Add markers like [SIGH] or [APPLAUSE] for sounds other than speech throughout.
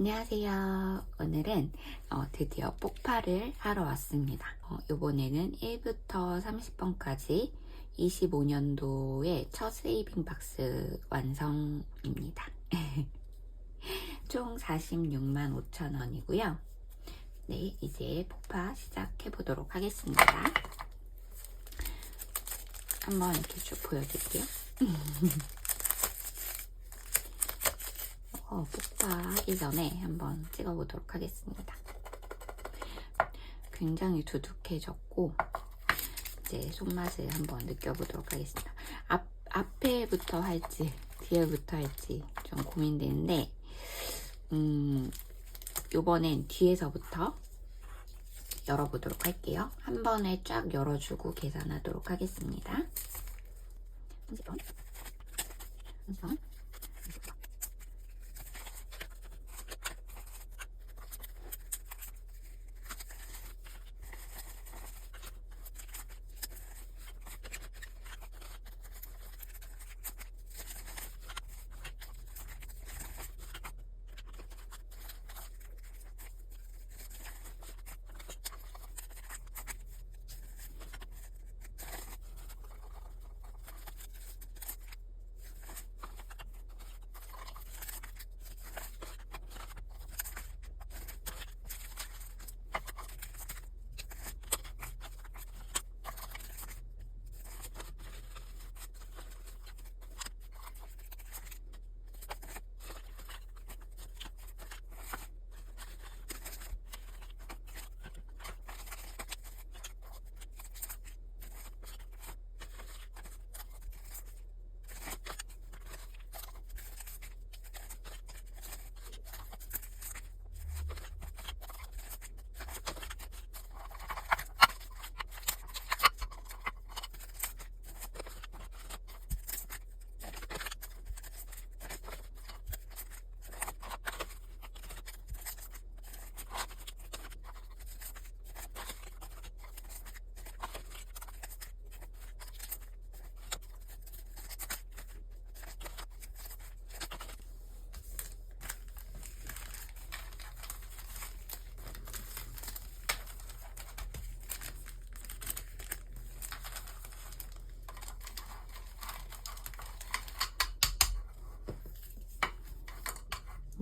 안녕하세요. 오늘은 어, 드디어 폭발을 하러 왔습니다. 어, 이번에는 1부터 30번까지 25년도의 첫 세이빙 박스 완성입니다. [LAUGHS] 총 46만 5천 원이고요. 네, 이제 폭파 시작해 보도록 하겠습니다. 한번 이렇게 쭉 보여드릴게요. [LAUGHS] 어, 폭파하기 전에 한번 찍어보도록 하겠습니다. 굉장히 두둑해졌고 이제 손맛을 한번 느껴보도록 하겠습니다. 앞, 앞에부터 할지 뒤에부터 할지 좀 고민되는데 음, 요번엔 뒤에서부터 열어보도록 할게요. 한 번에 쫙 열어주고 계산하도록 하겠습니다.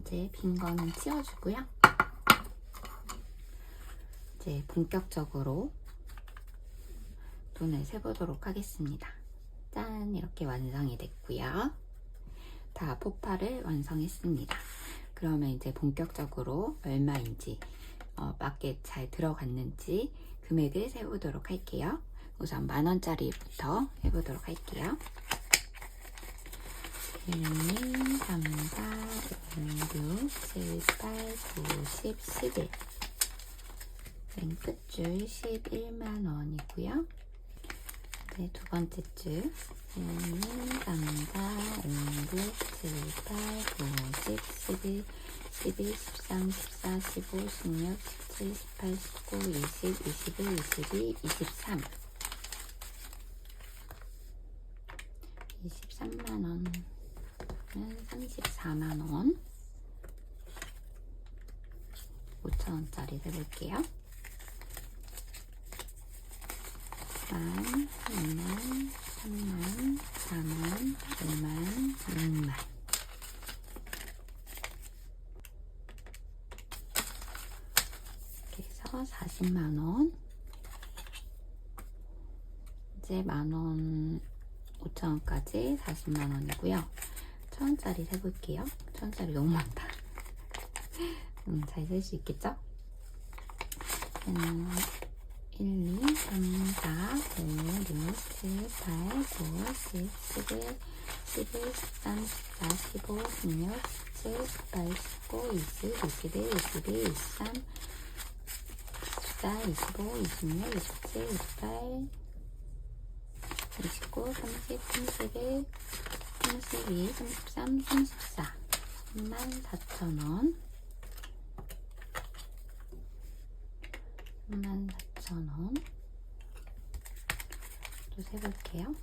이제 빈 거는 치워주고요. 이제 본격적으로 돈을 세보도록 하겠습니다. 짠! 이렇게 완성이 됐고요. 다 폭파를 완성했습니다. 그러면 이제 본격적으로 얼마인지 어, 맞게 잘 들어갔는지 금액을 세보도록 할게요. 우선 만원짜리부터 해보도록 할게요. 1, 2, 3, 4, 5, 6, 7, 8, 9, 10, 11. 맨 끝줄 11만원이고요. 네, 두 번째 줄. 1, 2, 3, 4, 5, 6, 7, 8, 9, 10, 11, 12, 13, 14, 15, 16, 17, 18, 19, 20, 21, 22, 23. 23만원. 34만원. 5천원짜리 해볼게요. 만, 2만, 3만, 4만, 5만, 6만 그래서 40만원. 이제 만원 5천원까지 40만원이고요 천원짜리 세볼게요. 천원짜리 너무 많다. 음, 잘셀 수 있겠죠? 음, 1, 2, 3, 4, 5, 6, 7, 8, 9, 10, 11, 11, 13, 14, 15, 16, 17, 18, 19, 20, 21, 22, 23, 24, 25, 26, 27, 28, 29, 30, 31, 32, 33, 34 34,000원. 34,000원. 또 세볼게요.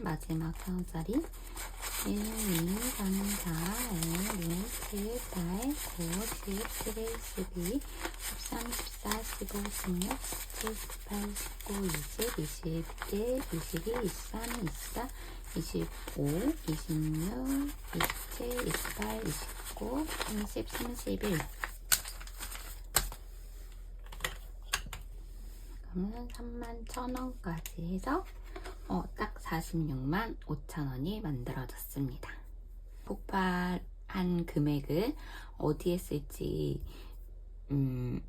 마지막 천원짜리. 1, 2, 3, 4, 5, 6, 7, 8, 9, 10, 11, 12, 13, 14, 15, 16, 17, 18, 19, 20, 21, 22, 23, 24, 25, 26, 27, 28, 29, 30, 31. 그러면 3만 1,000원까지 해서 어, 딱 46만 5천 원이 만들어졌습니다. 폭발한 금액을 어디에 쓸지, 음,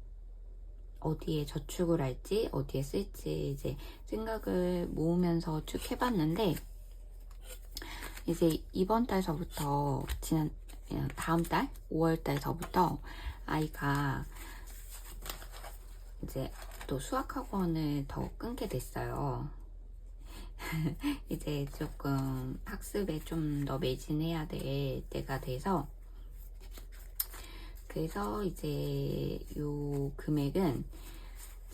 어디에 저축을 할지, 어디에 쓸지 이제 생각을 모으면서 쭉 해봤는데, 이제 이번 달서부터 지난 어, 다음 달 5월 달서부터 아이가 이제 또 수학 학원을 더 끊게 됐어요. [LAUGHS] 이제 조금 학습에 좀 더 매진해야 될 때가 돼서 그래서 이제 요 금액은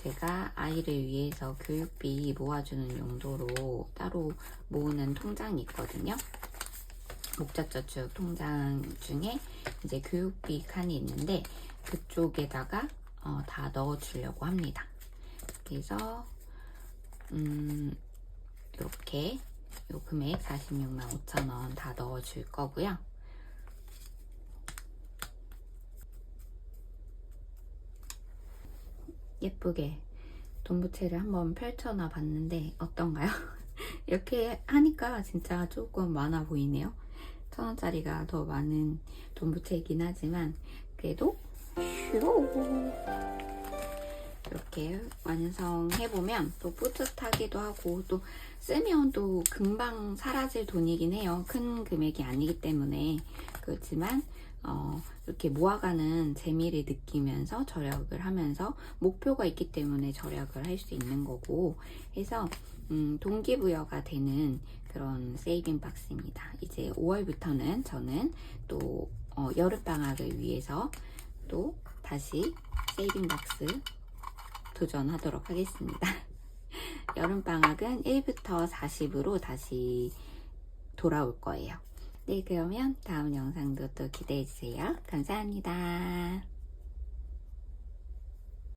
제가 아이를 위해서 교육비 모아주는 용도로 따로 모으는 통장이 있거든요. 목적저축 통장 중에 이제 교육비 칸이 있는데 그쪽에다가 어, 다 넣어주려고 합니다. 그래서 음, 이렇게 요 금액 46만 5천 원 다 넣어줄 거고요. 예쁘게 돈부채를 한번 펼쳐놔 봤는데 어떤가요? [LAUGHS] 이렇게 하니까 진짜 조금 많아 보이네요. 천 원짜리가 더 많은 돈부채이긴 하지만 그래도 슈 이렇게 완성해보면 또 뿌듯하기도 하고 또 쓰면 또 금방 사라질 돈이긴 해요. 큰 금액이 아니기 때문에 그렇지만 어, 이렇게 모아가는 재미를 느끼면서 절약을 하면서 목표가 있기 때문에 절약을 할 수 있는 거고 해서 음, 동기부여가 되는 그런 세이빙 박스입니다. 이제 5월부터는 저는 또 어, 여름방학을 위해서 또 다시 세이빙 박스 도전하도록 하겠습니다. [LAUGHS] 여름방학은 1부터 40으로 다시 돌아올 거예요. 네, 그러면 다음 영상도 또 기대해주세요. 감사합니다.